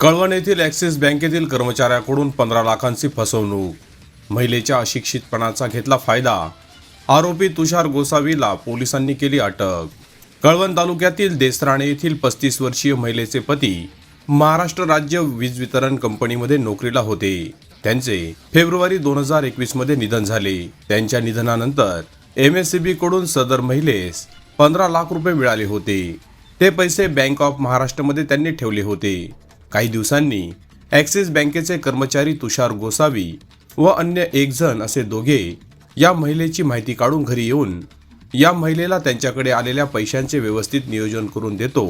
कळवण येथील ॲक्सिस बँकेतील कर्मचाऱ्याकडून पंधरा लाखांची फसवणूक. महिलेच्या अशिक्षितपणाचा घेतला फायदा. आरोपी तुषार गोसावीला पोलिसांनी केली अटक. कळवण तालुक्यातील देसराणे येथील पस्तीस वर्षीय महिलेचे पती महाराष्ट्र राज्य वीज वितरण कंपनीमध्ये नोकरीला होते. त्यांचे फेब्रुवारी दोन हजार एकवीसमध्ये निधन झाले. त्यांच्या निधनानंतर एम एस सी बी कडून सदर महिलेस पंधरा लाख रुपये मिळाले होते. ते पैसे बँक ऑफ महाराष्ट्रमध्ये त्यांनी ठेवले होते. काही दिवसांनी ॲक्सिस बँकेचे कर्मचारी तुषार गोसावी व अन्य एक जण असे दोघे या महिलेची माहिती काढून घरी येऊन या महिलेला त्यांच्याकडे आलेल्या पैशांचे व्यवस्थित नियोजन करून देतो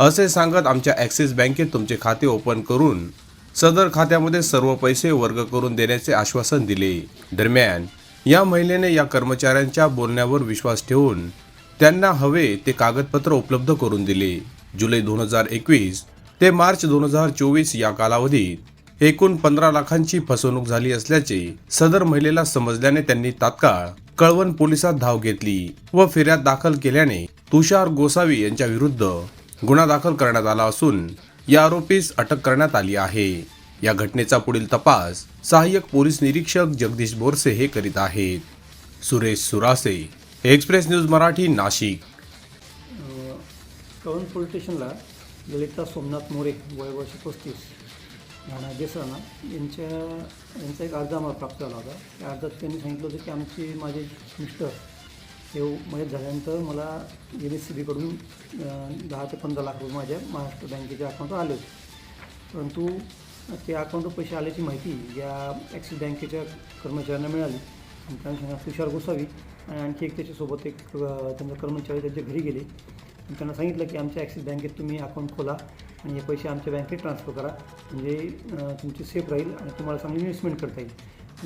असे सांगत आमच्या ॲक्सिस बँकेत तुमचे खाते ओपन करून सदर खात्यामध्ये सर्व पैसे वर्ग करून देण्याचे आश्वासन दिले. दरम्यान या महिलेने या कर्मचाऱ्यांच्या बोलण्यावर विश्वास ठेवून त्यांना हवे ते कागदपत्र उपलब्ध करून दिले. जुलै दोन हजार एकवीस ते मार्च दोन हजार चोवीस या कालावधीत एकूण पंधरा लाखांची फसवणूक झाली असल्याचे सदर महिलेला समजल्याने त्यांनी तात्काळ कळवण पोलिसात धाव घेतली व फिर्याद दाखल केल्याने तुषार गोसावी यांच्या विरुद्ध गुन्हा दाखल करण्यात आला असून या आरोपीस अटक करण्यात आली आहे. या घटनेचा पुढील तपास सहाय्यक पोलीस निरीक्षक जगदीश बोरसे हे करीत आहेत. Suresh Surase Express News Marathi Nashik. Kalwan police स्टेशनला ललिता सोमनाथ मोरे वय वर्ष पस्तीस. राणा देसाणा यांच्या यांचा एक अर्ज आम्हाला प्राप्त झाला होता. त्या अर्जात त्यांनी सांगितलं होतं की आमचे माझे मिस्टर हे मयत झाल्यानंतर मला एन एस सी बीकडून दहा ते पंधरा लाख रुपये माझ्या महाराष्ट्र बँकेच्या अकाउंटवर आले होते. परंतु ते अकाउंटवर पैसे आल्याची माहिती या ॲक्सिस बँकेच्या कर्मचाऱ्यांना मिळाली. आणि त्यांना तुषार गोसावी आणि आणखी एक त्याच्यासोबत एक त्यांचा कर्मचारी त्यांच्या घरी गेले. मी त्यांना सांगितलं की आमच्या ॲक्सिस बँकेत तुम्ही अकाउंट खोला आणि हे पैसे आमच्या बँकेत ट्रान्सफर करा. म्हणजे तुमची सेफ राहील आणि तुम्हाला चांगली इन्व्हेस्टमेंट करता येईल.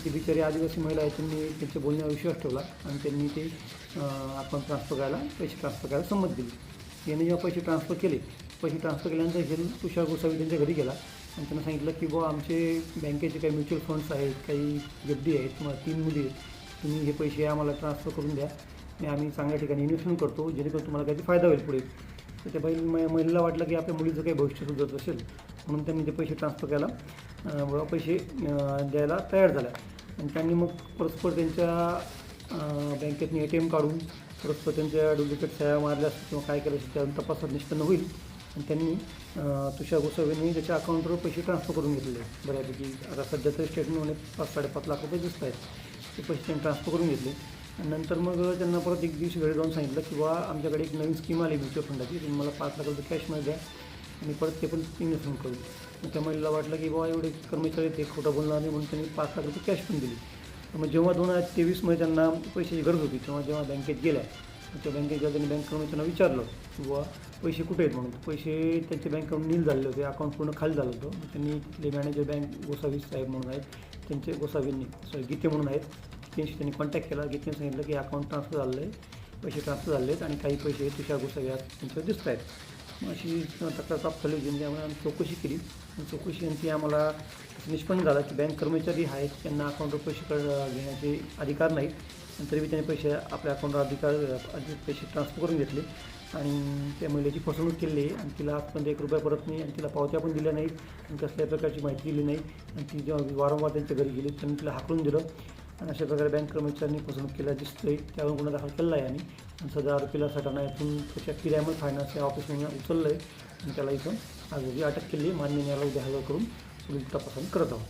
ती बिचारी आदिवासी महिला आहे त्यांनी त्यांच्या बोलण्यावर विश्वास ठेवला आणि त्यांनी ते अकाउंट ट्रान्सफर करायला पैसे ट्रान्सफर करायला संमत दिली. याने जेव्हा पैसे ट्रान्सफर केले पैसे ट्रान्सफर केल्यानंतर हे तुषार गोसावी त्यांच्या घरी गेला आणि त्यांना सांगितलं की बुवा आमचे बँकेचे काही म्युच्युअल फंड्स आहेत काही गड्डी आहेत किंवा तीन मुली आहेत. तुम्ही हे पैसे आम्हाला ट्रान्सफर करून द्या. आम्ही चांगल्या ठिकाणी इन्व्हेस्टमेंट करतो जेणेकरून तुम्हाला काहीतरी फायदा होईल पुढे. तर त्या बाई महिलेला वाटलं की आपल्या मुलीचं काही भविष्य सुधारत असेल म्हणून त्यांनी ते पैसे ट्रान्सफर करायला पैसे द्यायला तयार झाल्या आणि त्यांनी मग परस्पर त्यांच्या अं, बँकेतून ए टी एम काढून परस्पर त्यांच्या डुप्लिकेट सह्या मारल्या असतील किंवा काय केलं असेल त्या तपासात निष्पन्न होईल. आणि त्यांनी तुषार गोसावींनी त्याच्या अकाउंटवर पैसे ट्रान्सफर करून घेतलेले बऱ्यापैकी आता सध्या तरी स्टेटमेंटमध्ये पाच साडेपाच लाख रुपये दिसत आहेत. ते पैसे त्यांनी ट्रान्सफर करून घेतले. नंतर मग त्यांना परत एक दिवशी घरी जाऊन सांगितलं की बा आमच्याकडे एक नवीन स्कीम आली म्युच्युअल फंडाची तुम्ही मला पाच लाख रुपये कॅशमध्ये द्या आणि परत ते पण इन्व्हेस्टमेंट करू. मग त्या महिलेला वाटलं की बाबा एवढे कर्मचारी ते खोटं बोलणार नाही म्हणून त्यांनी पाच लाख रुपये कॅश पण दिली. मग जेव्हा दोन हजार तेवीसमध्ये त्यांना पैशाची गरज होती तेव्हा जेव्हा बँकेत गेल्या त्या बँकेत गेल्या त्यांनी बँक कर्मचाऱ्यांना विचारलं की बुवा पैसे कुठे आहेत म्हणून? पैसे त्यांच्या बँकेकडून नील झालेले होते अकाउंट पूर्ण खाली झालं होतं. त्यांनी तिथले मॅनेजर बँक गोसावी साहेब म्हणून आहेत त्यांचे गोसावींनी सॉरी गीते म्हणून आहेत. त्यांशी त्यांनी कॉन्टॅक्ट केला. की त्यांनी सांगितलं की अकाउंट ट्रान्सफर झालं आहे पैसे ट्रान्सफर झाले आहेत आणि काही पैसे तुषार गोसावी आज त्यांच्यावर दिसत आहेत. मग अशी तक्रार प्राप्त झाली होती. त्यामुळे आम्ही चौकशी केली. आणि चौकशी यांची आम्हाला निष्पन्न झाला की बँक कर्मचारी आहेत त्यांना अकाउंटवर पैसे घेण्याचे अधिकार नाहीत. तरी त्यांनी पैसे आपल्या अकाउंटवर अधिकार अधिक पैसे ट्रान्सफर करून घेतले. आणि त्या महिलेची फसवणूक केली आहे. आणि तिला आजपर्यंत एक रुपया परत नाही. आणि तिला पावत्या पण दिल्या नाहीत. आणि कसल्याही प्रकारची माहिती दिली नाही. आणि ती जेव्हा वारंवार त्यांच्या घरी गेली त्यांनी तिला हाकलून दिलं. आणि अशा प्रकारे बँक कर्मचाऱ्यांनी फसवणूक केल्या आहे त्यावर गुन्हा दाखल केला आहे आणि सदर आरोपीला सटाणा यातून त्याच्या किरायमल फायनान्स या ऑफिसमधून उचललं आहे आणि त्याला इथून आजोगी अटक केली आहे. मान्य न्यायालय उद्या हजर करून पुढील तपासणी करत आहोत.